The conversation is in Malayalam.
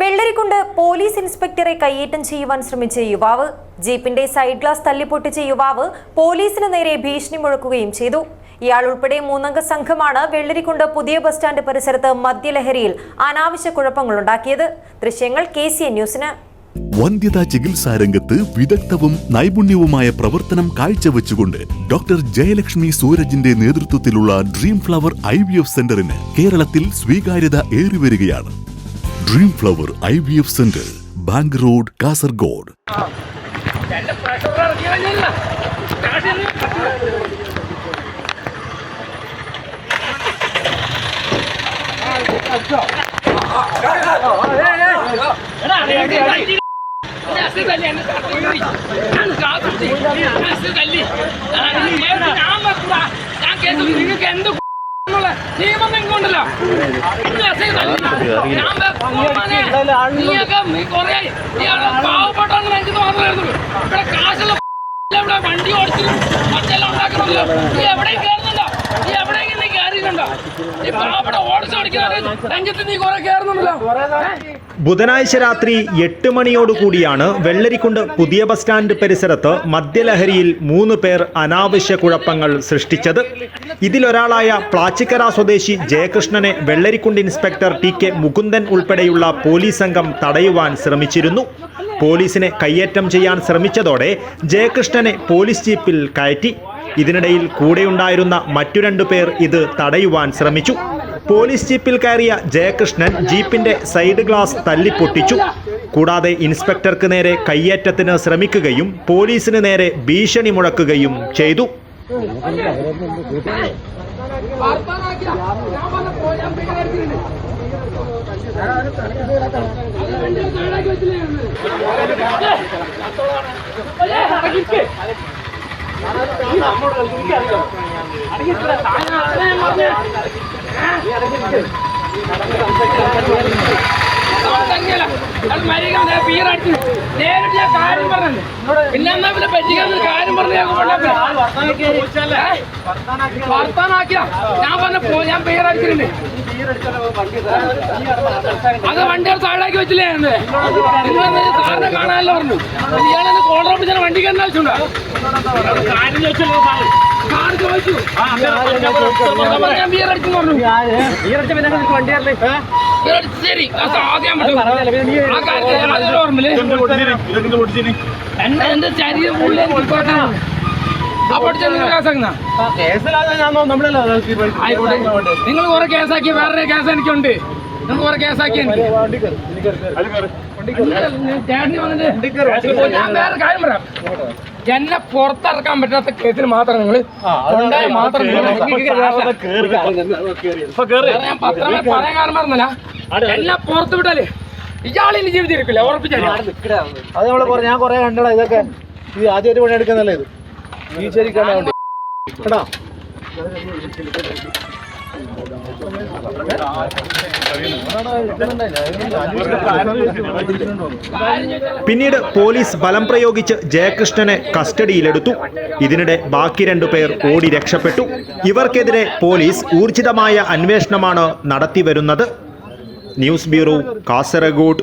വെള്ളരിക്കുണ്ട് പോലീസ് ഇൻസ്പെക്ടറെ കയ്യേറ്റം ചെയ്യുവാൻ ശ്രമിച്ച യുവാവ്. ജീപ്പിന്റെ സൈഡ് ഗ്ലാസ് തല്ലിപ്പൊട്ടിച്ച യുവാവ് പോലീസിന് നേരെ ഭീഷണി മുഴക്കുകയും ചെയ്തു. ഇയാൾ ഉൾപ്പെടെ മൂന്നംഗ സംഘമാണ് വെള്ളരിക്കുണ്ട് പുതിയ ബസ് സ്റ്റാൻഡ് പരിസരത്ത് മദ്യലഹരിയിൽ അനാവശ്യ കുഴപ്പങ്ങളുണ്ടാക്കിയത് ദൃശ്യങ്ങൾ കെ സി എൻ ന്യൂസിന്. വന്ധ്യതാ ചികിത്സാ രംഗത്ത് വിദഗ്ധവും നൈപുണ്യവുമായ പ്രവർത്തനം കാഴ്ചവെച്ചുകൊണ്ട് ഡോക്ടർ ജയലക്ഷ്മി സൂരജിന്റെ നേതൃത്വത്തിലുള്ള ഡ്രീം ഫ്ലവർ ഐ സെന്ററിന് കേരളത്തിൽ സ്വീകാര്യത ഏറിവരികയാണ്. Dream flower I V F centre bank road Kasaragod നിങ്ങൾക്ക് എന്ത് നിയമം നിങ്ങൾക്കുണ്ടല്ലോ നീയൊക്കെ കൊറേ പാവപ്പെട്ടവന്ന് എനിക്ക് മാത്രമേ ഇവിടെ കാശുള്ള ഇവിടെ വണ്ടി ഓടിച്ചു? മറ്റെല്ലാം ഉണ്ടാക്കുന്നുണ്ടല്ലോ നീ എവിടെ കയറുന്നുണ്ടോ ബുധനാഴ്ച രാത്രി എട്ട് മണിയോടുകൂടിയാണ് വെള്ളരിക്കുണ്ട് പുതിയ ബസ് സ്റ്റാൻഡ് പരിസരത്ത് മദ്യലഹരിയിൽ മൂന്ന് പേർ അനാവശ്യ കുഴപ്പങ്ങൾ സൃഷ്ടിച്ചത്. ഇതിലൊരാളായ പ്ലാച്ചിക്കര സ്വദേശി ജയകൃഷ്ണനെ Vellarikundu inspector T K Mukundan ഉൾപ്പെടെയുള്ള പോലീസ് സംഘം തടയുവാൻ ശ്രമിച്ചിരുന്നു. പോലീസിനെ കയ്യേറ്റം ചെയ്യാൻ ശ്രമിച്ചതോടെ ജയകൃഷ്ണനെ പോലീസ് ജീപ്പിൽ കയറ്റി. ഇതിനിടയിൽ കൂടെയുണ്ടായിരുന്ന മറ്റു രണ്ടു പേർ ഇത് തടയുവാൻ ശ്രമിച്ചു. പോലീസ് ജീപ്പിൽ കയറിയ ജയകൃഷ്ണൻ ജീപ്പിന്റെ സൈഡ് ഗ്ലാസ് തല്ലിപ്പൊട്ടിച്ചു. കൂടാതെ ഇൻസ്പെക്ടർക്ക് നേരെ കയ്യേറ്റത്തിന് ശ്രമിക്കുകയും പോലീസിന് നേരെ ഭീഷണി മുഴക്കുകയും ചെയ്തു. വാർത്താനാക്കിയ ഞാൻ വണ്ടി കാര്യം പറഞ്ഞു കാര്യം പറഞ്ഞു ഞാൻ അത് വണ്ടികൾ താഴേക്ക് വെച്ചില്ലേ നിങ്ങൾ സാറിനെ കാണാനല്ലോ പറഞ്ഞു. ഇയാളെ കോളർ ഓഫീസിന് വണ്ടിക്ക് എന്താ വെച്ചിട്ടുണ്ടോ കാര്യം വെച്ചല്ലോ അപ്പൊ ഞാൻ ബിയറടിച്ചു പറഞ്ഞു ബിയറടിച്ച് ശരി ആദ്യം എന്റെ ശരീരം നിങ്ങൾ കുറെ കേസാക്കി വേറെ കേസ് എനിക്കുണ്ട്. നിങ്ങൾ കുറെ കേസാക്കി ഞാൻ വേറെ കാര്യം പറയാം. എന്നെ പുറത്തിറക്കാൻ പറ്റാത്ത കേസിൽ മാത്രം നിങ്ങൾ ഉണ്ടായി മാത്രം ഞാൻ പത്രമേ പറയാൻ കാരണം പറഞ്ഞല്ല. എന്നെ പുറത്ത് വിട്ടാലേ ഇയാളിനി ജീവിച്ചിരിക്കില്ല ഉറപ്പിച്ചാൽ അത് നമ്മൾ കൊറേ- ഞാൻ കൊറേ കണ്ടടാ ഇതൊക്കെ. ഈ ആദ്യമായിട്ട് പണി എടുക്കുന്നല്ലേ ഇത്? ഈ ശരിക്കാണ് കേട്ടോ പിന്നീട് പോലീസ് ബലം പ്രയോഗിച്ച് ജയകൃഷ്ണനെ കസ്റ്റഡിയിലെടുത്തു. ഇതിനിടെ ബാക്കി രണ്ടു പേർ ഓടി രക്ഷപ്പെട്ടു. ഇവർക്കെതിരെ പോലീസ് ഊർജിതമായ അന്വേഷണമാണ് നടത്തിവരുന്നത് ന്യൂസ് ബ്യൂറോ കാസർഗോഡ്.